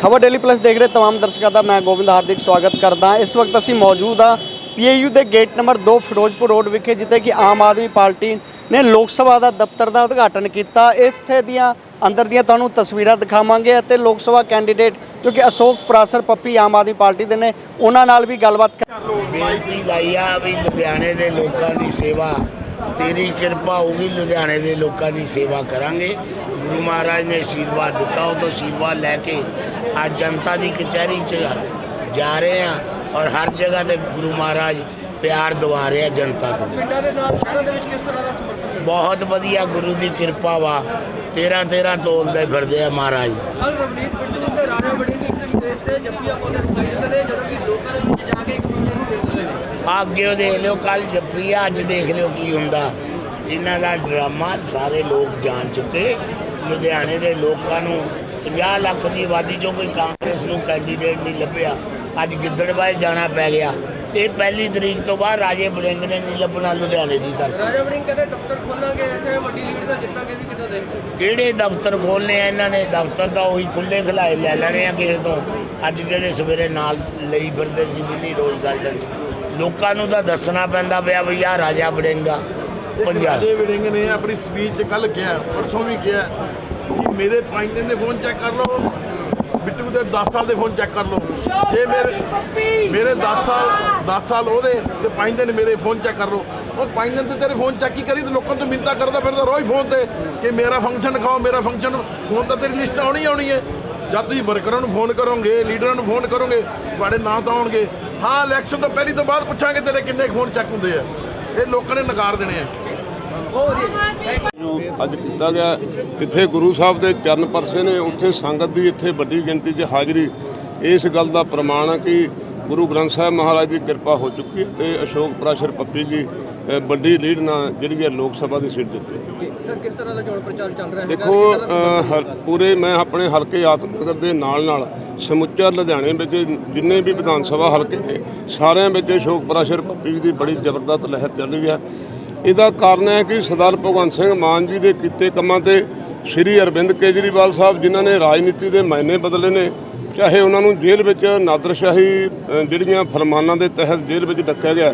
ਖਬਰ daily plus ਦੇਖ ਰਹੇ तमाम ਦਰਸ਼ਕਾਂ ਦਾ ਮੈਂ ਗੋਬਿੰਦ ਹਾਰਦਿਕ ਸਵਾਗਤ ਕਰਦਾ ਇਸ ਵਕਤ ਅਸੀਂ ਮੌਜੂਦ ਹਾਂ ਪੀਏਯੂ ਦੇ ਗੇਟ ਨੰਬਰ 2 ਫਿਰੋਜ਼ਪੁਰ ਰੋਡ ਵਿਖੇ ਜਿੱਥੇ ਕਿ ਆਮ ਆਦਮੀ ਪਾਰਟੀ ਨੇ ਲੋਕ ਸਭਾ ਦਾ ਦਫ਼ਤਰ ਦਾ ਉਦਘਾਟਨ ਕੀਤਾ ਇੱਥੇ ਦੀਆਂ ਅੰਦਰ ਦੀਆਂ ਤੁਹਾਨੂੰ ਤਸਵੀਰਾਂ ਦਿਖਾਵਾਂਗੇ ਅਤੇ ਲੋਕ ਸਭਾ ਕੈਂਡੀਡੇਟ ਜੋ ਕਿ ਅਸ਼ੋਕ ਪ੍ਰਾਸਰ ਪੱਪੀ ਆਮ ਆਦਮੀ ਪਾਰਟੀ ਦੇ ਨੇ ਉਹਨਾਂ ਨਾਲ ਵੀ ਗੱਲਬਾਤ ਕਰ- ਬੇਨਤੀ ਲਾਈ ਆ ਵੀ ਲੁਧਿਆਣੇ ਦੇ ਲੋਕਾਂ ਦੀ ਸੇਵਾ ਤੇਰੀ ਕਿਰਪਾ ਹੋਊਗੀ ਲੁਧਿਆਣੇ ਦੇ ਲੋਕਾਂ ਦੀ ਸੇਵਾ ਕਰਾਂਗੇ। ਗੁਰੂ ਮਹਾਰਾਜ ਨੇ ਆਸ਼ੀਰਵਾਦ ਦਿੱਤਾ ਉਹ ਤੋਂ ਆਸ਼ੀਰਵਾਦ ਲੈ ਕੇ ਅੱਜ ਜਨਤਾ ਦੀ ਕਚਹਿਰੀ 'ਚ ਜਾ ਰਹੇ ਆ ਔਰ ਹਰ ਜਗ੍ਹਾ ਤੇ ਗੁਰੂ ਮਹਾਰਾਜ ਪਿਆਰ ਦਵਾ ਰਿਹਾ ਜਨਤਾ ਤੋਂ। ਪਿੰਡਾਂ ਦੇ ਨਾਲ ਸ਼ਹਿਰਾਂ ਦੇ ਵਿੱਚ ਕਿਸ ਤਰ੍ਹਾਂ ਦਾ ਸਮਰਥਨ ਬਹੁਤ ਵਧੀਆ ਗੁਰੂ ਦੀ ਕਿਰਪਾ ਵਾ। 13 13 ਤੋਲਦੇ ਫਿਰਦੇ ਆ ਮਹਾਰਾਜ। ਕੱਲ ਰਵਨੀਤ ਬਿੱਟੂ ਤੇ ਰਾਜਾ ਬੜੀ ਦੀ ਇੱਕ ਸਟੇਜ ਤੇ ਪਾਉਂਦੇ ਦਿਖਾਈ ਦਿੰਦੇ ਨੇ ਜਦੋਂ ਕਿ ਲੋਕਾਂ ਦੇ ਵਿੱਚ ਜਾ ਕੇ ਇੱਕ ਦੂਜੇ ਨੂੰ ਮਿਲਦੇ ਨੇ ਆ ਅੱਗੇ ਉਹ ਦੇਖ ਲਿਓ ਕੱਲ ਜੱਫੀ ਆ ਅੱਜ ਦੇਖ ਲਿਓ ਕੀ ਹੁੰਦਾ। ਇਹਨਾਂ ਦਾ ਡਰਾਮਾ ਸਾਰੇ ਲੋਕ ਜਾਣ ਚੁੱਕੇ। ਲੁਧਿਆਣੇ ਦੇ ਲੋਕਾਂ ਨੂੰ 50 ਲੱਖ ਦੀ ਆਬਾਦੀ ਚੋਂ ਕੋਈ ਕਾਂਗਰਸ ਨੂੰ ਕੈਂਡੀਡੇਟ ਨਹੀਂ ਲੱਭਿਆ। ਅੱਜ ਗਿੱਦੜਬਾਏ ਜਾਣਾ ਪੈ ਗਿਆ। ਇਹ ਪਹਿਲੀ ਤਰੀਕ ਤੋਂ ਬਾਅਦ ਰਾਜੇ ਬੜਿੰਗ ਨੇ ਨਹੀਂ ਲੱਭਣਾ ਲੁਧਿਆਣੇ ਦੀ ਧਰਤੀ। ਰਾਜਾ ਬੜੀ ਕਹਿੰਦੇ ਦਫ਼ਤਰ ਖੋਲਾਂਗੇ ਇੱਥੇ ਵੱਡੀ ਲੀਡ ਨਾਲ ਜਿੱਤਾਂਗੇ ਵੀ ਕਿਦਾਂ ਦੇਖਦੇ ਕਿਹੜੇ ਦਫ਼ਤਰ ਖੋਲ੍ਹਣੇ ਆ ਇਹਨਾਂ ਨੇ? ਦਫ਼ਤਰ ਤਾਂ ਉਹੀ ਖੁੱਲੇ ਖਲਾਏ ਲੈ ਲੈਣੇ ਆ ਕਿਸੇ ਤੋਂ। ਅੱਜ ਜਿਹੜੇ ਸਵੇਰੇ ਨਾਲ ਲਈ ਫਿਰਦੇ ਸੀ ਮਿੰਨੀ ਰੋਜ਼ ਗਾਰਡਨ ਲੋਕਾਂ ਨੂੰ ਤਾਂ ਦੱਸਣਾ ਪੈਂਦਾ ਪਿਆ ਵੀ ਆਹ ਰਾਜਾ ਬੜਿੰਗਾ ਪੰਜਾਬ ਰਾਜੇ ਵਿੜਿੰਗ ਨੇ ਆਪਣੀ ਸਪੀਚ ਕੱਲ ਕਿਹਾ ਪਰਸੋਂ ਵੀ ਕਿਹਾ ਕਿ ਮੇਰੇ 5 ਦਿਨ ਦੇ ਫੋਨ ਚੈੱਕ ਕਰ ਲਓ ਬਿੱਟੂ ਦੇ 10 ਸਾਲ ਦੇ ਫੋਨ ਚੈੱਕ ਕਰ ਲਓ। ਜੇ ਮੇਰੇ ਮੇਰੇ 10 ਸਾਲ 10 ਸਾਲ ਉਹਦੇ ਤੇ 5 ਦਿਨ ਮੇਰੇ ਫੋਨ ਚੈੱਕ ਕਰ ਲਓ। ਉਹ 5 ਦਿਨ ਤੇ ਤੇਰੇ ਫੋਨ ਚੈੱਕ ਹੀ ਕਰੀ ਤੇ ਲੋਕਾਂ ਤੋਂ ਮਿੰਤਾ ਕਰਦਾ ਫਿਰਦਾ ਰੋਜ਼ ਫੋਨ ਤੇ ਕਿ ਮੇਰਾ ਫੰਕਸ਼ਨ ਦਿਖਾਓ ਮੇਰਾ ਫੰਕਸ਼ਨ ਫੋਨ ਤਾਂ ਤੇਰੀ ਲਿਸਟ ਆਉਣੀ ਆਉਣੀ ਹੈ। ਜਦ ਤੁਸੀਂ ਵਰਕਰਾਂ ਨੂੰ ਫੋਨ ਕਰੋਗੇ, ਲੀਡਰਾਂ ਨੂੰ ਫੋਨ ਕਰੋਗੇ, ਤੁਹਾਡੇ ਨਾਂ ਤਾਂ ਆਉਣਗੇ। ਹਾਂ ਇਲੈਕਸ਼ਨ ਤੋਂ ਪਹਿਲੀ ਤੋਂ ਬਾਅਦ ਪੁੱਛਾਂਗੇ ਤੇਰੇ ਕਿੰਨੇ ਫੋਨ ਚੈੱਕ ਹੁੰਦੇ ਆ। ਇਹ ਲੋਕਾਂ ਨੇ ਨਕਾਰ ਦੇਣੇ ਆ। ਅੱਜ ਕੀਤਾ ਗਿਆ, ਇੱਥੇ ਗੁਰੂ ਸਾਹਿਬ ਦੇ ਚਰਨ ਪਰਸੇ ਨੇ, ਉੱਥੇ ਸੰਗਤ ਦੀ ਇੱਥੇ ਵੱਡੀ ਗਿਣਤੀ 'ਚ ਹਾਜ਼ਰੀ। ਇਸ ਗੱਲ ਦਾ ਪ੍ਰਮਾਣ ਹੈ ਕਿ ਗੁਰੂ ਗ੍ਰੰਥ ਸਾਹਿਬ ਮਹਾਰਾਜ ਦੀ ਕਿਰਪਾ ਹੋ ਚੁੱਕੀ ਹੈ ਤੇ ਅਸ਼ੋਕ ਪ੍ਰਾਸ਼ਰ ਪੱਪੀ ਜੀ ਵੱਡੀ ਲੀਡ ਨਾਲ ਜਿਹੜੀ ਹੈ ਲੋਕ ਸਭਾ ਦੀ ਸੀਟ ਜਿੱਤੇ ਸਰ ਕਿਸ ਤਰ੍ਹਾਂ ਦਾ ਚੋਣ ਪ੍ਰਚਾਰ ਚੱਲ ਰਿਹਾ ਦੇਖੋ ਅ, ਹਰ- ਪੂਰੇ ਮੈਂ ਆਪਣੇ ਹਲਕੇ ਆਤਮਨਗਰ ਦੇ ਨਾਲ ਨਾਲ ਸਮੁੱਚਾ ਲੁਧਿਆਣੇ ਵਿੱਚ ਜਿੰਨੇ ਵੀ ਵਿਧਾਨ ਸਭਾ ਹਲਕੇ ਨੇ ਸਾਰਿਆਂ ਵਿੱਚ ਅਸ਼ੋਕ ਪ੍ਰਾਸ਼ਰ ਪੱਪੀ ਦੀ ਬੜੀ ਜ਼ਬਰਦਸਤ ਲਹਿਰ ਚੱਲ ਰਹੀ ਹੈ। ਇਹਦਾ ਕਾਰਨ ਹੈ ਕਿ ਸਰਦਾਰ ਭਗਵੰਤ ਸਿੰਘ ਮਾਨ ਜੀ ਦੇ ਕੀਤੇ ਕੰਮਾਂ ਤੇ ਸ਼੍ਰੀ ਅਰਵਿੰਦ ਕੇਜਰੀਵਾਲ ਸਾਹਿਬ ਜਿਨ੍ਹਾਂ ਨੇ ਰਾਜਨੀਤੀ ਦੇ ਮਾਇਨੇ ਬਦਲੇ ਨੇ ਚਾਹੇ ਉਹਨਾਂ ਨੂੰ ਜੇਲ੍ਹ ਵਿੱਚ ਨਾਦਰਸ਼ਾਹੀ ਅ, ਜਿਹੜੀਆਂ ਫਰਮਾਨਾਂ ਦੇ ਤਹਿਤ ਜੇਲ੍ਹ ਵਿੱਚ ਡੱਕਿਆ ਗਿਆ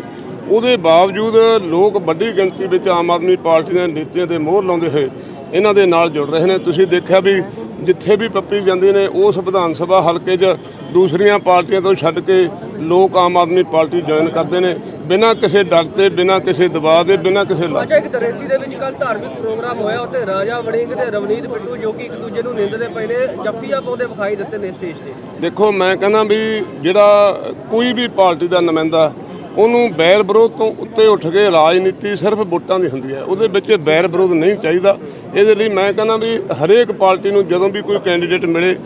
ਉਹਦੇ ਬਾਵਜੂਦ ਲੋਕ ਵੱਡੀ ਗਿਣਤੀ ਵਿੱਚ ਆਮ ਆਦਮੀ ਪਾਰਟੀ ਦੇ ਨੀਤੀਆਂ ਤੇ ਮੋਹਰ ਲਾਉਂਦੇ ਹੋਏ ਇਹਨਾਂ ਦੇ ਨਾਲ ਜੁੜ ਰਹੇ ਨੇ। ਤੁਸੀਂ ਦੇਖਿਆ ਵੀ ਜਿੱਥੇ ਵੀ ਪੱਪੀ ਜਾਂਦੀ ਨੇ ਉਸ ਵਿਧਾਨ ਸਭਾ ਹਲਕੇ 'ਚ ਦੂਸਰੀਆਂ ਪਾਰਟੀਆਂ ਤੋਂ ਛੱਡ ਕੇ ਲੋਕ ਆਮ ਆਦਮੀ ਪਾਰਟੀ ਜੁਆਇਨ ਕਰਦੇ ਨੇ। ਬਿਨਾਂ ਕਿਸੇ ਡਰ ਤੇ ਬਿਨਾਂ ਕਿਸੇ ਦਬਾਅ ਦੇ ਬਿਨਾਂ ਕਿਸੇ ਲਾਲਚ ਅੱਛਾ ਇੱਕ ਦਰੇਸੀ ਦੇ ਵਿੱਚ ਕੱਲ ਧਾਰਮਿਕ ਪ੍ਰੋਗਰਾਮ ਹੋਇਆ। ਉੱਥੇ ਰਾਜਾ ਵੜਿੰਗ ਤੇ ਰਵਨੀਤ ਬਿੱਟੂ ਜੋ ਕਿ ਇੱਕ ਦੂਜੇ ਨੂੰ ਨਿੰਦਦੇ ਪਏ ਨੇ ਜੱਫੀਆਂ ਪਾਉਂਦੇ ਵਿਖਾਈ ਦਿੱਤੇ ਨੇ ਸਟੇਜ ਤੇ। ਦੇਖੋ ਮੈਂ ਕਹਿੰਦਾ ਵੀ ਜਿਹੜਾ ਕੋਈ ਵੀ ਪਾਰਟੀ ਦਾ ਨੁਮਾਇੰਦਾ ਉਹਨੂੰ ਬੈਰ ਵਿਰੋਧ ਤੋਂ ਉੱਤੇ ਉੱਠ ਕੇ ਰਾਜਨੀਤੀ ਸਿਰਫ ਵੋਟਾਂ ਦੀ ਹੁੰਦੀ ਹੈ। ਉਹਦੇ ਵਿੱਚ ਬੈਰ ਵਿਰੋਧ ਨਹੀਂ ਚਾਹੀਦਾ। ਇਹਦੇ ਲਈ ਮੈਂ ਕਹਿੰਦਾ ਵੀ ਹਰੇਕ ਪਾਰਟੀ ਨੂੰ ਜਦੋਂ ਵੀ ਕੋਈ ਕੈਂਡੀਡੇਟ ਮਿਲੇ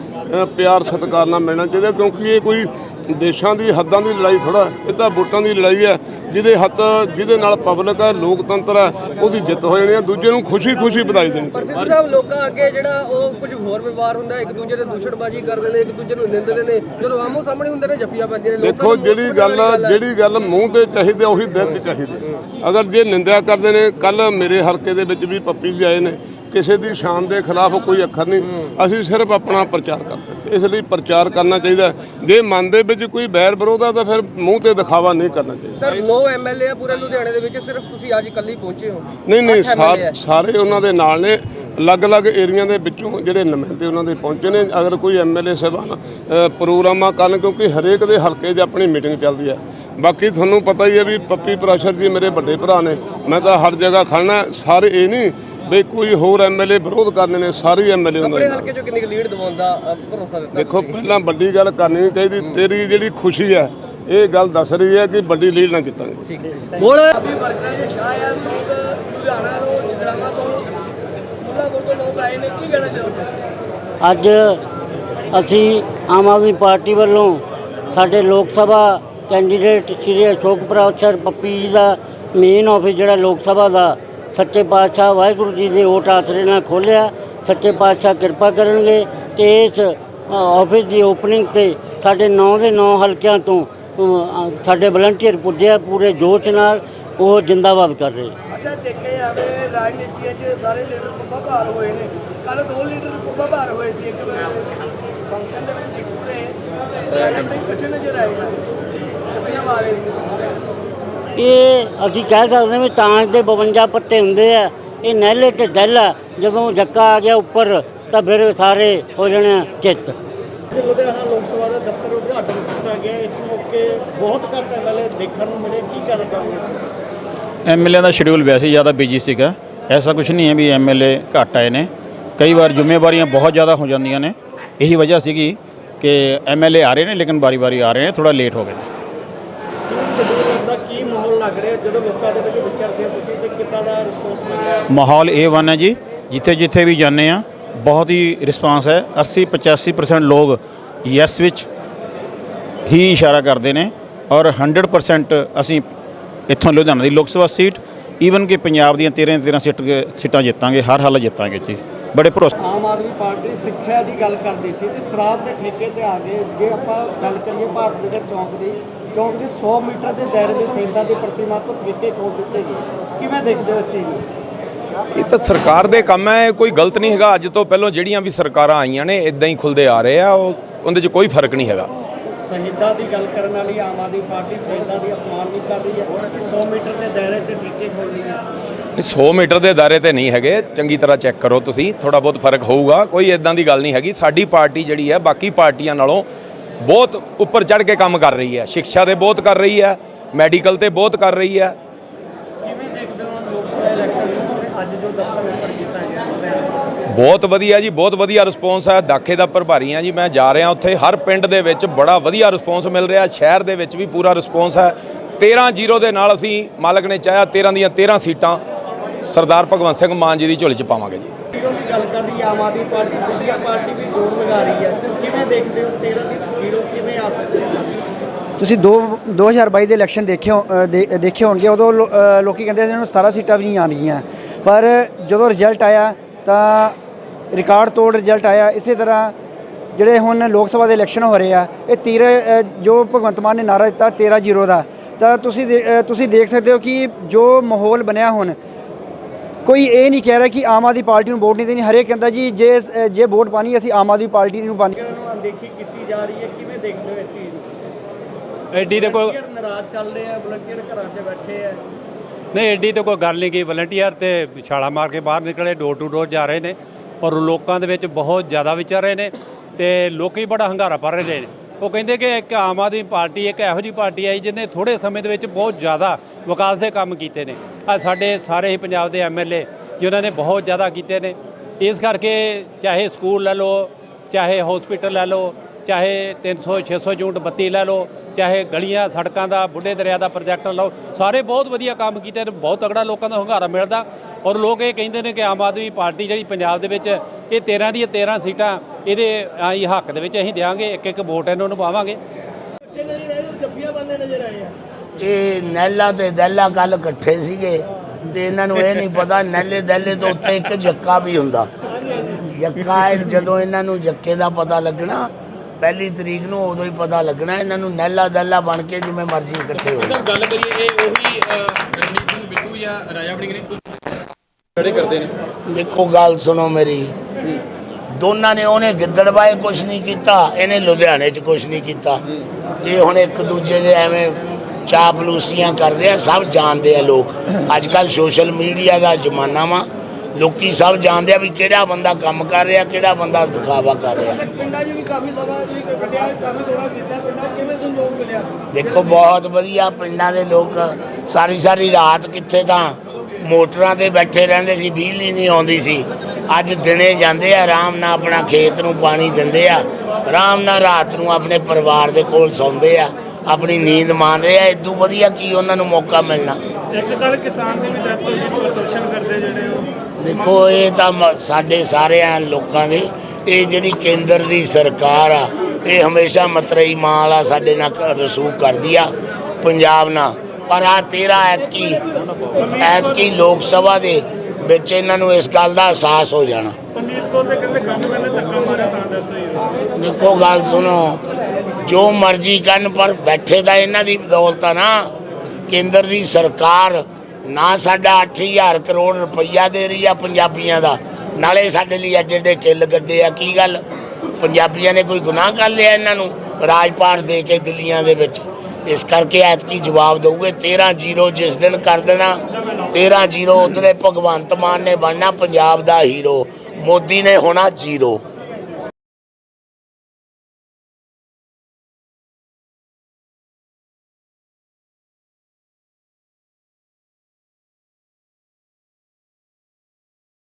ਪਿਆਰ ਸਤਿਕਾਰ ਨਾਲ ਮਿਲਣਾ ਚਾਹੀਦਾ, ਕਿਉਂਕਿ ਇਹ ਕੋਈ ਦੇਸ਼ਾਂ ਦੀ ਹੱਦਾਂ ਦੀ ਲੜਾਈ ਥੋੜਾ ਇਹ ਤਾਂ ਵੋਟਾਂ ਦੀ ਲੜਾਈ ਹੈ ਜਿਹਦੇ ਹੱਥ ਜਿਹਦੇ ਨਾਲ ਪਬਲਿਕ ਹੈ ਲੋਕਤੰਤਰ ਹੈ ਉਹਦੀ ਜਿੱਤ ਹੋ ਜਾਣੀ ਹੈ ਦੂਜੇ ਨੂੰ ਖੁਸ਼ੀ-ਖੁਸ਼ੀ ਵਧਾਈ ਦੇਣੀ ਪਰ ਸਿੱਧੂ ਸਾਹਿਬ ਲੋਕਾਂ ਅੱਗੇ ਜਿਹੜਾ ਉਹ ਕੁਝ ਹੋਰ ਵਿਵਹਾਰ ਹੁੰਦਾ ਇੱਕ ਦੂਜੇ ਦੇ ਦੂਸ਼ਣਬਾਜ਼ੀ ਕਰਦੇ ਨੇ ਇੱਕ ਦੂਜੇ ਨੂੰ ਨਿੰਦਦੇ ਨੇ ਜਦੋਂ ਆਮੋ ਸਾਹਮਣੇ ਹੁੰਦੇ ਨੇ ਜੱਫੀਆਂ ਪੈਂਦੀਆਂ ਨੇ ਦੇਖੋ ਜਿਹੜੀ ਗੱਲ ਜਿਹੜੀ ਗੱਲ ਮੂੰਹ ਤੇ ਚਾਹੀਦੀ ਉਹੀ ਦਿਲ 'ਚ ਚਾਹੀਦੀ ਅਗਰ ਜੇ ਨਿੰਦਿਆ ਕਰਦੇ ਨੇ ਕੱਲ ਮੇਰੇ ਹਲਕੇ ਦੇ ਵਿੱਚ ਵੀ ਪੱਪੀ ਜੀ ਆਏ ਨੇ ਕਿਸੇ ਦੀ ਸ਼ਾਨ ਦੇ ਖਿਲਾਫ ਕੋਈ ਅੱਖਰ ਨਹੀਂ। ਅਸੀਂ ਸਿਰਫ ਆਪਣਾ ਪ੍ਰਚਾਰ ਕਰਦੇ ਇਸ ਲਈ ਪ੍ਰਚਾਰ ਕਰਨਾ ਚਾਹੀਦਾ। ਜੇ ਮਨ ਦੇ ਵਿੱਚ ਕੋਈ ਬੈਰ ਵਿਰੋਧ ਆ ਤਾਂ ਫਿਰ ਮੂੰਹ ਤੇ ਦਿਖਾਵਾ ਨਹੀਂ ਕਰਨਾ ਚਾਹੀਦਾ। ਸਰ ਨੋ ਐਮਐਲਏ ਆ ਪੂਰੇ ਲੁਧਿਆਣੇ ਦੇ ਵਿੱਚ ਸਿਰਫ ਤੁਸੀਂ ਅੱਜ ਇਕੱਲੀ ਪਹੁੰਚੇ ਹੋ। ਨਹੀਂ ਨਹੀਂ। ਸਾਰੇ ਉਹਨਾਂ ਦੇ ਨਾਲ ਨੇ। ਅਲੱਗ-ਅਲੱਗ ਏਰੀਆ ਦੇ ਵਿੱਚੋਂ ਜਿਹੜੇ ਨੁਮਾਇੰਦੇ ਉਹਨਾਂ ਦੇ ਪਹੁੰਚੇ ਨੇ। ਅਗਰ ਕੋਈ ਐਮਐਲਏ ਸਾਹਿਬਾਨ ਪ੍ਰੋਗਰਾਮਾਂ ਕਰਨ ਕਿਉਂਕਿ ਹਰੇਕ ਦੇ ਹਲਕੇ 'ਚ ਆਪਣੀ ਮੀਟਿੰਗ ਚੱਲਦੀ ਹੈ। ਬਾਕੀ ਤੁਹਾਨੂੰ ਪਤਾ ਹੀ ਹੈ ਵੀ ਪੱਪੀ ਪ੍ਰਾਸ਼ਰ ਜੀ ਮੇਰੇ ਵੱਡੇ ਭਰਾ ਨੇ। ਮੈਂ ਤਾਂ ਹਰ ਜਗ੍ਹਾ ਖੜਨਾ ਸਾਰੇ ਇਹ ਨਹੀਂ ਵੀ ਕੋਈ ਹੋਰ ਐਮਐਲਏ ਵਿਰੋਧ ਕਰਨੇ ਨੇ ਸਾਰੇ ਐਮਐਲਏ ਉਹਨਾਂ ਆਪਣੇ ਦੇ ਨਾਲ। ਹਲਕੇ ਚੋਂ ਕਿੰਨੀ ਲੀਡ ਦਿਵਾਉਂਦਾ ਅ, ਭਰੋਸਾ ਦਿੱਤਾ ਦੇਖੋ ਪਹਿਲਾਂ ਵੱਡੀ ਗੱਲ ਕਰਨੀ ਨਹੀਂ ਚਾਹੀਦੀ ਤੇਰੀ ਜਿਹੜੀ ਖੁਸ਼ੀ ਹੈ ਇਹ ਗੱਲ ਦੱਸ ਰਹੀ ਹੈ ਕਿ ਵੱਡੀ ਲੀਡ ਨਾ ਜਿੱਤਾਂਗੇ ਠੀਕ ਬੋਲ। ਅਭੀ ਵਰਕਰਾਂ ਦੇ ਛਾਇਆ ਲੋਕ ਲੁਧਿਆਣਾ ਤੋਂ ਨਿਗਰਾਮਾ ਤੋਂ ਮੁੱਲਾਪੁਰ ਤੋਂ ਲੋਕ ਆਏ ਨੇ ਕੀ ਕਹਿਣਾ ਚਾਹੋਗੇ? ਅੱਜ ਅਸੀਂ ਆਮ ਆਦਮੀ ਪਾਰਟੀ ਵੱਲੋਂ ਸਾਡੇ ਲੋਕ ਸਭਾ ਕੈਂਡੀਡੇਟ ਸ਼੍ਰੀ ਅਸ਼ੋਕ ਪ੍ਰਾਚਰ ਪੱਪੀ ਜੀ ਦਾ ਮੇਨ ਆਫਿਸ ਜਿਹੜਾ ਲੋਕ ਸਭਾ ਦਾ ਸੱਚੇ ਪਾਤਸ਼ਾਹ ਵਾਹਿਗੁਰੂ ਜੀ ਦੇ ਓਟ ਆਸਰੇ ਨਾਲ ਖੋਲ੍ਹਿਆ, ਸੱਚੇ ਪਾਤਸ਼ਾਹ ਕਿਰਪਾ ਕਰਨਗੇ ਤੇ ਇਸ ਆਫਿਸ ਦੀ ਓਪਨਿੰਗ ਤੇ ਸਾਡੇ 9 ਦੇ 9 ਹਲਕਿਆਂ ਤੋਂ ਸਾਡੇ ਵਲੰਟੀਅਰ ਪੁੱਜਿਆ ਪੂਰੇ ਜੋਸ਼ ਨਾਲ, ਉਹ ਜਿੰਦਾਬਾਦ ਕਰ ਰਹੇ। ਅੱਛਾ, ਦੇਖਿਆ ਜਾਵੇ ਰਾਜਨੀਤੀਆਂ 'ਚ ਸਾਰੇ ਲੀਡਰ ਕੁੱਬਾ ਭਾਰ ਹੋਏ ਨੇ। ਕੱਲ ਦੋ ਲੀਡਰ ਕੁੱਬਾ ਭਾਰ ਹੋਏ ਸੀ ਇੱਕ ਫੰਕਸ਼ਨ ਦੇ ਵਿੱਚ ਇਹ ਅਸੀਂ ਕਹਿ ਸਕਦੇ ਹਾਂ ਵੀ ਤਾਂਜ ਦੇ 52 ਪੱਤੇ ਹੁੰਦੇ ਆ ਇਹ ਨਹਿਲੇ ਤੇ ਦਿਲ ਆ ਜਦੋਂ ਜੱਕਾ ਆ ਗਿਆ ਉੱਪਰ ਤਾਂ ਫਿਰ ਸਾਰੇ ਹੋ ਜਾਣੇ ਚਿੱਤ। ਲੁਧਿਆਣਾ ਲੋਕ ਸਭਾ ਦਾ ਦਫ਼ਤਰ ਉਦਘਾਟਨ ਕੀਤਾ ਗਿਆ ਇਸ ਮੌਕੇ ਬਹੁਤ ਘੱਟ ਐਮਐਲਏ ਦੇਖਣ ਨੂੰ ਮਿਲੇ ਕੀ ਕਹਿਣਾ ਚਾਹੋਗੇ ਐਮਐਲਏ ਦਾ ਸ਼ਡਿਊਲ ਵੈਸੇ ਹੀ ਜ਼ਿਆਦਾ ਬਿਜ਼ੀ ਸੀਗਾ ਐਸਾ ਕੁਝ ਨਹੀਂ ਹੈ ਵੀ ਐਮਐਲਏ ਘੱਟ ਆਏ ਨੇ। ਕਈ ਵਾਰ ਜ਼ਿੰਮੇਵਾਰੀਆਂ ਬਹੁਤ ਜ਼ਿਆਦਾ ਹੋ ਜਾਂਦੀਆਂ ਨੇ ਇਹੀ ਵਜ੍ਹਾ ਸੀਗੀ ਕਿ ਐਮਐਲਏ ਆ ਰਹੇ ਨੇ ਲੇਕਿਨ ਵਾਰੀ-ਵਾਰੀ ਆ ਰਹੇ ਨੇ ਥੋੜਾ ਲੇਟ ਹੋ ਗਏ ਨੇ ਸ਼ਡਿਊਲ ਦਾ ਕੀ ਮਾਹੌਲ ਲੱਗ ਰਿਹਾ ਜਦੋਂ ਲੋਕਾਂ ਦੇ ਵਿੱਚ ਵਿਚਰਦੇ ਹੋ ਤੁਸੀਂ ਤੇ ਕਿੱਦਾਂ ਦਾ ਰਿਸਪੌਂਸ ਮਿਲ ਰਿਹਾ? ਮਾਹੌਲ A1 ਹੈ ਜੀ ਜਿੱਥੇ ਜਿੱਥੇ ਵੀ ਜਾਂਦੇ ਆ ਬਹੁਤ ਹੀ ਰਿਸਪਾਂਸ ਹੈ। 80 85% ਲੋਕ ਯੈਸ ਵਿੱਚ ਹੀ ਇਸ਼ਾਰਾ ਕਰਦੇ ਨੇ ਔਰ 100% ਅਸੀਂ ਇੱਥੋਂ ਲੁਧਿਆਣਾ ਦੀ ਲੋਕ ਸਭਾ ਸੀਟ ਈਵਨ ਕਿ ਪੰਜਾਬ ਦੀਆਂ 13 13 ਸੀਟ ਸੀਟਾਂ ਜਿੱਤਾਂਗੇ ਹਰ ਹਾਲ ਜਿੱਤਾਂਗੇ ਜੀ। ਬੜੇ ਭਰੋਸੇ ਆਮ ਆਦਮੀ ਪਾਰਟੀ ਸਿੱਖਿਆ ਦੀ ਗੱਲ ਕਰਦੀ ਸੀ ਤੇ ਸ਼ਰਾਬ ਦੇ ਠੇਕੇ ਤੇ ਆ ਗਏ ਜੇ ਆਪਾਂ ਗੱਲ ਕਰੀਏ ਭਾਰਤ ਨਗਰ ਚੌਂਕ ਦੀ ਦੇ 100 ਮੀਟਰ ਦੇ ਦਾਇਰੇ ਦੇ ਸ਼ਹੀਦਾਂ ਦੀ ਪ੍ਰਤਿਮਾ ਤੋਂ ਠੇਕੇ ਖੋਲ ਦਿੱਤੇ ਗਏ। ਕਿਵੇਂ ਦੇਖਦੇ ਹੋ ਇਸ ਚੀਜ਼ ਨੂੰ? ਇਹ ਤਾਂ ਸਰਕਾਰ ਦੇ ਕੰਮ ਹੈ ਕੋਈ ਗਲਤ ਨਹੀਂ ਹੈਗਾ। ਅੱਜ ਤੋਂ ਪਹਿਲਾਂ ਜਿਹੜੀਆਂ ਵੀ ਸਰਕਾਰਾਂ ਆਈਆਂ ਨੇ ਇਦਾਂ ਹੀ ਖੁੱਲਦੇ ਆ ਰਹੇ ਆ ਉਹ ਉਹਦੇ 'ਚ ਕੋਈ ਫ਼ਰਕ ਨਹੀਂ ਹੈਗਾ। ਸ਼ਹੀਦਾਂ ਦੀ ਗੱਲ ਕਰਨ ਵਾਲੀ ਆਮ ਆਦਮੀ ਪਾਰਟੀ ਸ਼ਹੀਦਾਂ ਦੀ ਅਪਮਾਨ ਨਹੀਂ ਕਰ ਰਹੀ ਹੈ। ਕਿ 100 ਮੀਟਰ ਦੇ ਦਾਇਰੇ 'ਚ ਠੇਕੇ ਖੋਲ੍ਹਣੀ ਹੈ ਨਹੀਂ 100 ਮੀਟਰ ਦੇ ਦਾਇਰੇ ਤੇ ਨਹੀਂ ਹੈਗੇ। ਚੰਗੀ ਤਰ੍ਹਾਂ ਚੈੱਕ ਕਰੋ ਤੁਸੀਂ ਥੋੜਾ ਬਹੁਤ ਫ਼ਰਕ ਹੋਊਗਾ। ਕੋਈ ਇਦਾਂ ਦੀ ਗੱਲ ਨਹੀਂ ਹੈਗੀ। ਸਾਡੀ ਪਾਰਟੀ ਜਿਹੜੀ ਹੈ ਬਾਕੀ ਪਾਰਟੀਆਂ ਨਾਲੋਂ ਬਹੁਤ ਉੱਪਰ ਚੜ੍ਹ ਕੇ ਕੰਮ ਕਰ ਰਹੀ ਹੈ। ਸਿੱਖਿਆ ਦੇ ਬਹੁਤ ਕਰ ਰਹੀ ਹੈ ਮੈਡੀਕਲ ਤੇ ਬਹੁਤ ਕਰ ਰਹੀ ਹੈ। ਕਿਵੇਂ ਦੇਖਦੇ ਹੋ ਲੋਕ ਸਭਾ ਇਲੈਕਸ਼ਨ ਨੂੰ? ਤੇ ਅੱਜ ਜੋ ਦਫ਼ਤਰ ਓਪਨ ਕੀਤਾ ਗਿਆ ਉਹਦੇ ਬਹੁਤ ਵਧੀਆ ਜੀ ਬਹੁਤ ਵਧੀਆ ਰਿਸਪੌਂਸ ਹੈ ਦਾਖੇ ਦਾ ਪ੍ਰਭਾਰੀ ਹਾਂ ਜੀ ਮੈਂ ਜਾ ਰਿਹਾ ਉੱਥੇ। ਹਰ ਪਿੰਡ ਦੇ ਵਿੱਚ ਬੜਾ ਵਧੀਆ ਰਿਸਪੌਂਸ ਮਿਲ ਰਿਹਾ। ਸ਼ਹਿਰ ਦੇ ਵਿੱਚ ਵੀ ਪੂਰਾ ਰਿਸਪੌਂਸ ਹੈ 13-0 ਦੇ ਨਾਲ ਅਸੀਂ ਮਾਲਕ ਨੇ ਚਾਹਿਆ 13 ਦੀਆਂ 13 ਸੀਟਾਂ ਸਰਦਾਰ ਭਗਵੰਤ ਸਿੰਘ ਮਾਨ ਜੀ ਦੀ ਝੋਲੀ 'ਚ ਪਾਵਾਂਗੇ ਜੀ। ਗੱਲ ਕਰ ਰਹੀ ਹੈ, ਆਮ ਆਦਮੀ ਪਾਰਟੀ ਦੂਜੀਆਂ ਪਾਰਟੀ ਵੀ ਜੋੜ ਲਗਾ ਰਹੀ ਹੈ। ਕਿਵੇਂ ਦੇਖਦੇ ਹੋ 13 ਦੀ ਜ਼ੀਰੋ ਕਿਵੇਂ ਆ ਸਕਦੇ ਹੈ? ਤੁਸੀਂ ਦੋ 2022 ਦੇ ਇਲੈਕਸ਼ਨ ਦੇਖੇ ਹੋ- ਦੇਖੇ ਹੋਣਗੇ, ਉਦੋਂ ਲੋ- ਲੋਕੀ ਕਹਿੰਦੇ ਸੀ, ਇਹਨਾਂ ਨੂੰ 17 ਸੀਟਾਂ ਵੀ ਨਹੀਂ ਆਉਣਗੀਆਂ। ਪਰ ਜਦੋਂ ਰਿਜ਼ਲਟ ਆਇਆ, ਤਾਂ ਰਿਕਾਰਡ ਤੋੜ ਰਿਜ਼ਲਟ ਆਇਆ। ਇਸੇ ਤਰ੍ਹਾਂ ਜਿਹੜੇ ਹੁਣ ਲੋਕ ਸਭਾ ਦੇ ਇਲੈਕਸ਼ਨ ਹੋ ਰਹੇ ਆ, ਇਹ ਤੀਰ ਜੋ ਭਗਵੰਤ ਮਾਨ ਨੇ ਨਾਰਾ ਦਿੱਤਾ 13 ਜ਼ੀਰੋ ਦਾ। ਤਾਂ ਤੁਸੀਂ ਦੇ- ਤੁਸੀਂ ਦੇਖ ਸਕਦੇ ਹੋ ਕਿ ਜੋ ਮਾਹੌਲ ਬਣਿਆ ਹੁਣ ਕੋਈ ਇਹ ਨਹੀਂ ਕਹਿ ਰਿਹਾ ਕਿ ਆਮ ਆਦਮੀ ਪਾਰਟੀ ਨੂੰ ਵੋਟ ਨਹੀਂ ਦੇਣੀ। ਹਰੇਕ ਕਹਿੰਦਾ ਜੀ ਜੇ ਜੇ ਵੋਟ ਪਾਣੀ ਅਸੀਂ ਆਮ ਆਦਮੀ ਪਾਰਟੀ ਨੂੰ ਪਾਣੀ। ਨੂੰ ਅਣਦੇਖੀ ਕੀਤੀ ਜਾ ਰਹੀ ਹੈ? ਕਿਵੇਂ ਦੇਖਦੇ ਹੋ ਇਸ ਚੀਜ਼ ਨੂੰ? ਐਡੀ ਤੇ ਕੋਈ ਵਲੰਟੀਅਰ ਨਾਰਾਜ਼ ਚੱਲ ਰਹੇ ਆ ਵਲੰਟੀਅਰ ਘਰਾਂ 'ਚ ਬੈਠੇ ਆ। ਨਹੀਂ ਐਡੀ ਤੇ ਕੋਈ ਗੱਲ ਨਹੀਂ ਕੀ ਵਲੰਟੀਅਰ ਤੇ ਛਾਲਾ ਮਾਰ ਕੇ ਬਾਹਰ ਨਿਕਲੇ ਡੋਰ ਟੂ ਡੋਰ ਜਾ ਰਹੇ ਨੇ। ਔਰ ਲੋਕਾਂ ਦੇ ਵਿੱਚ ਬਹੁਤ ਜ਼ਿਆਦਾ ਵਿਚਰ ਰਹੇ ਨੇ ਤੇ ਲੋਕੀ ਬੜਾ ਹੰਗਾਰਾ ਭਰ ਰਹੇ ਨੇ। ਉਹ ਕਹਿੰਦੇ ਕਿ ਇੱਕ ਆਮ ਆਦਮੀ ਪਾਰਟੀ, ਇੱਕ ਇਹੋ ਜਿਹੀ ਪਾਰਟੀ ਆਈ ਜਿਹਨੇ ਥੋੜੇ ਸਮੇਂ ਦੇ ਵਿੱਚ ਬਹੁਤ ਜ਼ਿਆਦਾ ਵਿਕਾਸ ਦੇ ਕੰਮ ਕੀਤੇ ਨੇ। ਆ ਸਾਡੇ ਸਾਰੇ ਹੀ ਪੰਜਾਬ ਦੇ ਐਮਐਲਏ ਜਿਨ੍ਹਾਂ ਨੇ ਬਹੁਤ ਜ਼ਿਆਦਾ ਕੀਤੇ ਨੇ। ਇਸ ਕਰਕੇ ਚਾਹੇ ਸਕੂਲ ਲੈ ਲਓ, ਚਾਹੇ ਹਸਪੀਟਲ ਲੈ ਲਓ ਚਾਹੇ 300 600 ਯੂਨਿਟ ਬੱਤੀ ਲੈ ਲਓ ਚਾਹੇ ਗਲੀਆਂ ਸੜਕਾਂ ਦਾ ਬੁੱਢੇ ਦਰਿਆ ਦਾ ਪ੍ਰੋਜੈਕਟ ਲਓ ਸਾਰੇ ਬਹੁਤ ਵਧੀਆ ਕੰਮ ਕੀਤੇ ਨੇ ਬਹੁਤ ਤਗੜਾ ਲੋਕਾਂ ਦਾ ਹੰਗਾਰਾ ਮਿਲਦਾ। ਔਰ ਲੋਕ ਇਹ ਕਹਿੰਦੇ ਨੇ ਕਿ ਆਮ ਆਦਮੀ ਪਾਰਟੀ ਜਿਹੜੀ ਪੰਜਾਬ ਦੇ ਵਿੱਚ ਇਹ 13 ਦੀਆਂ 13 ਸੀਟਾਂ ਇਹਦੇ ਆਈ ਹੱਕ ਦੇ ਵਿੱਚ ਅਸੀਂ ਦੇਵਾਂਗੇ ਇੱਕ ਇੱਕ ਵੋਟ ਇਹਨਾਂ ਨੂੰ ਪਾਵਾਂਗੇ। ਇਹ ਨੈਲਾ ਤੇ ਦੈਲਾ ਕੱਲ ਇਕੱਠੇ ਸੀਗੇ ਤੇ ਇਹਨਾਂ ਨੂੰ ਇਹ ਨਹੀਂ ਪਤਾ ਨੈਲੇ ਦੈਲੇ ਤੋਂ ਉੱਤੇ ਇੱਕ ਜੱਕਾ ਵੀ ਹੁੰਦਾ। ਜੱਕਾ ਇਹ ਜਦੋਂ ਇਹਨਾਂ ਨੂੰ ਜੱਕੇ ਦਾ ਪਤਾ ਲੱਗਣਾ ਪਹਿਲੀ ਤਰੀਕ ਨੂੰ ਉਦੋਂ ਹੀ ਪਤਾ ਲੱਗਣਾ ਇਹਨਾਂ ਨੂੰ ਨੈਲਾ ਦੈਲਾ ਬਣ ਕੇ ਜਿਵੇਂ ਮਰਜ਼ੀ ਇਕੱਠੇ ਹੋ ਜਾਣ। ਗੱਲ ਕਰੀਏ ਇਹ ਉਹੀ ਰਣਜੀਤ ਸਿੰਘ ਬਿੱਟੂ ਜਾਂ ਰਾਜਾ ਵੜਿੰਗ ਨੇ ਖੜੇ ਕਰਦੇ ਨੇ? ਦੇਖੋ ਗੱਲ ਸੁਣੋ ਮੇਰੀ। ਦੋਨਾਂ ਨੇ ਉਹਨੇ ਗਿੱਦੜਬਾਏ ਕੁਝ ਨਹੀਂ ਕੀਤਾ ਇਹਨੇ ਲੁਧਿਆਣੇ 'ਚ ਕੁਝ ਨਹੀਂ ਕੀਤਾ। ਇਹ ਹੁਣ ਇੱਕ ਦੂਜੇ ਦੇ ਐਵੇਂ ਚਾਪਲੂਸੀਆਂ ਕਰਦੇ ਆ ਸਭ ਜਾਣਦੇ ਆ ਲੋਕ। ਅੱਜ ਕੱਲ ਸੋਸ਼ਲ ਮੀਡੀਆ ਦਾ ਜ਼ਮਾਨਾ ਵਾ। ਲੋਕੀ ਸਭ ਜਾਣਦੇ ਆ ਵੀ ਕਿਹੜਾ ਬੰਦਾ ਕੰਮ ਕਰ ਰਿਹਾ ਕਿਹੜਾ ਬੰਦਾ ਦਿਖਾਵਾ ਕਰ ਰਿਹਾ। ਪਿੰਡਾਂ 'ਚ ਵੀ ਕਾਫੀ ਸਭਾ ਤੁਸੀਂ ਕੱਢਿਆ ਕਾਫੀ ਦੌਰਾ ਕੀਤਾ ਪਿੰਡਾਂ ਕਿਵੇਂ ਤੁਹਾਨੂੰ ਲੋਕ ਮਿਲਿਆ? ਦੇਖੋ ਬਹੁਤ ਵਧੀਆ ਪਿੰਡਾਂ ਦੇ ਲੋਕ ਸਾਰੀ ਸਾਰੀ ਰਾਤ ਕਿੱਥੇ ਤਾਂ ਮੋਟਰਾਂ ਤੇ ਬੈਠੇ ਰਹਿੰਦੇ ਸੀ ਬਿਜਲੀ ਨਹੀਂ ਆਉਂਦੀ ਸੀ। ਅੱਜ ਦਿਨੇ ਜਾਂਦੇ ਆ ਆਰਾਮ ਨਾਲ ਆਪਣਾ ਖੇਤ ਨੂੰ ਪਾਣੀ ਦਿੰਦੇ ਆ ਆਰਾਮ ਨਾਲ ਰਾਤ ਨੂੰ ਆਪਣੇ ਪਰਿਵਾਰ ਦੇ ਕੋਲ ਸੌਂਦੇ ਆ ਆਪਣੀ ਨੀਂਦ ਮਾਣ ਰਹੇ ਆ। ਇਦੋਂ ਵਧੀਆ ਕੀ ਉਹਨਾਂ ਨੂੰ ਮੌਕਾ ਮਿਲਣਾ। ਇੱਕ ਗੱਲ ਕਿਸਾਨ ਦੀ ਵੀ ਡੈਥ ਹੋ ਗਈ ਪ੍ਰਦਰਸ਼ਨ ਕਰਦੇ ਜਿਹੜੇ ਉਹ। ਦੇਖੋ ਇਹ ਤਾਂ ਸਾਡੇ ਸਾਰਿਆਂ ਲੋਕਾਂ ਦੇ ਇਹ ਜਿਹੜੀ ਕੇਂਦਰ ਦੀ ਸਰਕਾਰ ਆ ਇਹ ਹਮੇਸ਼ਾ ਮਤਰਈ ਮਾਂ ਵਾਲਾ ਸਾਡੇ ਨਾਲ ਰਸੂਖ ਕਰਦੀ ਆ ਪੰਜਾਬ ਨਾਲ। ਪਰ ਆ ਤੇਰਾ ਐਤਕੀ ਐਤਕੀ ਲੋਕ ਸਭਾ ਦੇ ਵਿੱਚ ਇਹਨਾਂ ਨੂੰ ਇਸ ਗੱਲ ਦਾ ਅਹਿਸਾਸ ਹੋ ਜਾਣਾ। ਦੇਖੋ ਗੱਲ ਸੁਣੋ ਜੋ ਮਰਜ਼ੀ ਕਰਨ ਪਰ ਬੈਠੇ ਤਾਂ ਇਹਨਾਂ ਦੀ ਬਦੌਲਤ ਆ ਨਾ। ਕੇਂਦਰ ਦੀ ਸਰਕਾਰ ਨਾ ਸਾਡਾ 8000 ਕਰੋੜ ਰੁਪਈਆ ਦੇ ਰਹੀ ਆ ਪੰਜਾਬੀਆਂ ਦਾ। ਨਾਲੇ ਸਾਡੇ ਲਈ ਐਡੇ ਐਡੇ ਕਿੱਲ ਗੱਡੇ ਆ, ਕੀ ਗੱਲ? ਪੰਜਾਬੀਆਂ ਨੇ ਕੋਈ ਗੁਨਾਹ ਕਰ ਲਿਆ ਇਹਨਾਂ ਨੂੰ ਰਾਜਪਾਟ ਦੇ ਕੇ ਦਿੱਲੀਆਂ ਦੇ ਵਿੱਚ। ਇਸ ਕਰਕੇ ਐਤਕੀ ਜਵਾਬ ਦਊਗੇ 13-0 ਜਿਸ ਦਿਨ ਕਰ ਦੇਣਾ 13-0 ਉਧਰੇ ਭਗਵੰਤ ਮਾਨ ਨੇ ਬਣਨਾ ਪੰਜਾਬ ਦਾ ਹੀਰੋ, ਮੋਦੀ ਨੇ ਹੋਣਾ ਜ਼ੀਰੋ।